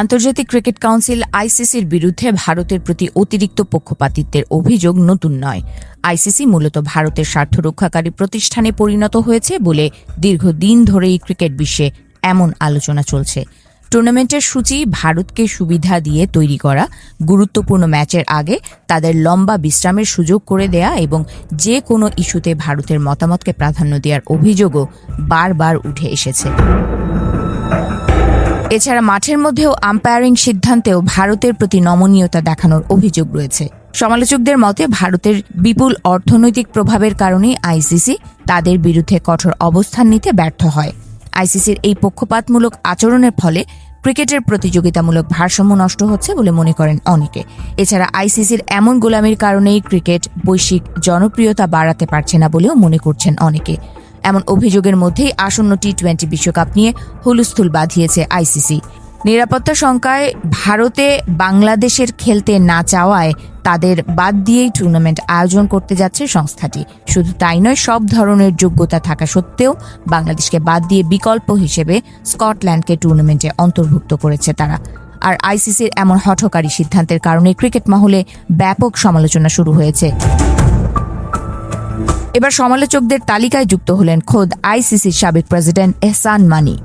আন্তর্জাতিক cricket council আইসিসির বিরুদ্ধে ভারতের প্রতি অতিরিক্ত পক্ষপাতিত্বের অভিযোগ নতুন নয়। আইসিসি মূলত ভারতের স্বার্থ রক্ষাকারী প্রতিষ্ঠানে পরিণত হয়েছে বলে দীর্ঘদিন ধরেই ক্রিকেট বিশ্বে এমন আলোচনা চলছে। টুর্নামেন্টের সূচি ভারতকে সুবিধা দিয়ে তৈরি করা, গুরুত্বপূর্ণ ম্যাচের আগে তাদের লম্বা বিশ্রামের সুযোগ করে দেয়া এবং যে কোনো ইস্যুতে ভারতের মতামতকে প্রাধান্য দেওয়ার অভিযোগও বারবার উঠে এসেছে। এছাড়া মাঠের মধ্যেও আম্পায়ারিং সিদ্ধান্তেও ভারতের প্রতি নমনীয়তা দেখানোর অভিযোগ রয়েছে। সমালোচকদের মতে, ভারতের বিপুল অর্থনৈতিক প্রভাবের কারণেই আইসিসি তাদের বিরুদ্ধে কঠোর অবস্থান নিতে ব্যর্থ হয়। আইসিসির এই পক্ষপাতমূলক আচরণের ফলে ক্রিকেটের প্রতিযোগিতামূলক ভারসাম্য নষ্ট হচ্ছে বলে মনে করেন অনেকে। এছাড়া আইসিসির এমন গোলামির কারণেই ক্রিকেট বৈশ্বিক জনপ্রিয়তা বাড়াতে পারছে না বলেও মনে করছেন অনেকে। এমন অভিযোগের মধ্যেই আসন্ন টি টোয়েন্টি বিশ্বকাপ নিয়ে হুলস্থুল বাঁধিয়েছে আইসিসি। নিরাপত্তা শঙ্কায় ভারতে বাংলাদেশের খেলতে না চাওয়ায় তাদের বাদ দিয়েই টুর্নামেন্ট আয়োজন করতে যাচ্ছে সংস্থাটি। শুধু তাই নয়, সব ধরনের যোগ্যতা থাকা সত্ত্বেও বাংলাদেশকে বাদ দিয়ে বিকল্প হিসেবে স্কটল্যান্ডকে টুর্নামেন্টে অন্তর্ভুক্ত করেছে তারা। আর আইসিসির এমন হঠকারী সিদ্ধান্তের কারণে ক্রিকেট মহলে ব্যাপক সমালোচনা শুরু হয়েছে। এবার সমালোচকদের তালিকায় যুক্ত হলেন খোদ আইসিসির সাবেক প্রেসিডেন্ট এহসান মানি।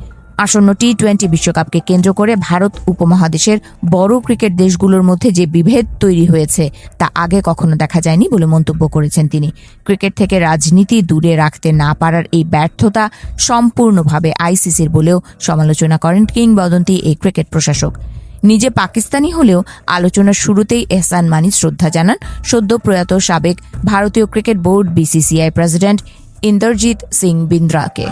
আসন্ন টি টোয়েন্টি বিশ্বকাপকে কেন্দ্র করে ভারত উপমহাদেশের বড় ক্রিকেট দেশগুলোর মধ্যে যে বিভেদ তৈরি হয়েছে, তা আগে কখনো দেখা যায়নি বলে মন্তব্য করেছেন তিনি। ক্রিকেট থেকে রাজনীতি দূরে রাখতে না পারার এই ব্যর্থতা সম্পূর্ণভাবে আইসিসির বলেও সমালোচনা করেন কিংবদন্তি এই ক্রিকেট প্রশাসক। নিজে পাকিস্তানি হলেও আলোচনার শুরুতেই এহসান মানি শ্রদ্ধা জানান। সদ্য প্রয়াত সাবেক ভারতীয় cricket board BCCI president Inderjit Singh বিন্দ্রাকে।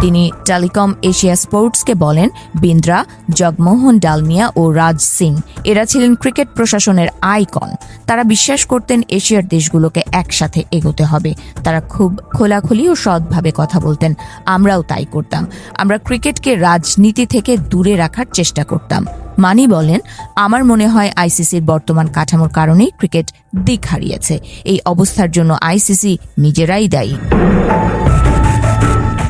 তিনি টেলিকম এশিয়া স্পোর্টসকে বলেন, বিন্দ্রা, জগমোহন ডালমিয়া ও রাজ সিং, এরা ছিলেন ক্রিকেট প্রশাসনের আইকন। তারা বিশ্বাস করতেন এশিয়ার দেশগুলোকে একসাথে এগোতে হবে। তারা খুব খোলাখুলি ও সৎভাবে কথা বলতেন। আমরাও তাই করতাম। আমরা ক্রিকেটকে রাজনীতি থেকে দূরে রাখার চেষ্টা করতাম। মানি বলেন, আমার মনে হয় আইসিসির বর্তমান কাঠামোর কারণেই ক্রিকেট দিক হারিয়েছে। এই অবস্থার জন্য আইসিসি নিজেরাই দায়ী।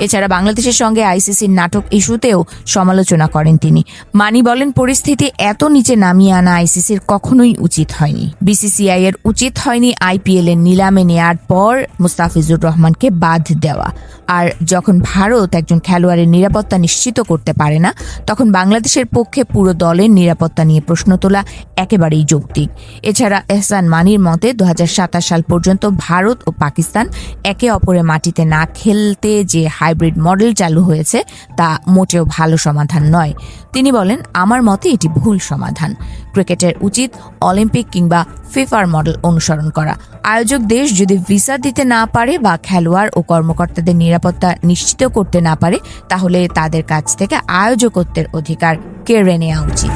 এছাড়া বাংলাদেশের সঙ্গে আইসিসির নাটক ইস্যুতেও সমালোচনা করেন তিনি। মানি বলেন, পরিস্থিতি এত নিচে নামিয়ে আনা আইসিসির কখনোই উচিত হয়নি। বিসিসিআই এর উচিত হয়নি আইপিএল এর নিলামে নেয়ার পর মুস্তাফিজুর রহমানকে বাদ দেওয়া। আর যখন ভারত একজন খেলোয়াড়ের নিরাপত্তা নিশ্চিত করতে পারে না, তখন বাংলাদেশের পক্ষে পুরো দলের নিরাপত্তা নিয়ে প্রশ্ন তোলা একেবারেই যৌক্তিক। এছাড়া এহসান মানির মতে, দুহাজার সাতাশ সাল পর্যন্ত ভারত ও পাকিস্তান একে অপরের মাটিতে না খেলতে যে হাইব্রিড মডেল চালু হয়েছে, তা মোটেও ভালো সমাধান নয়। তিনি বলেন, আমার মতে এটি ভুল সমাধান। ক্রিকেটের উচিত অলিম্পিক কিংবা ফিফার মডেল অনুসরণ করা। আয়োজক দেশ যদি ভিসা দিতে না পারে বা খেলোয়াড় ও কর্মকর্তাদের নিরাপত্তা নিশ্চিত করতে না পারে তাহলে তাদের কাছ থেকে আয়োজকত্বের অধিকার কেড়ে নেওয়া উচিত।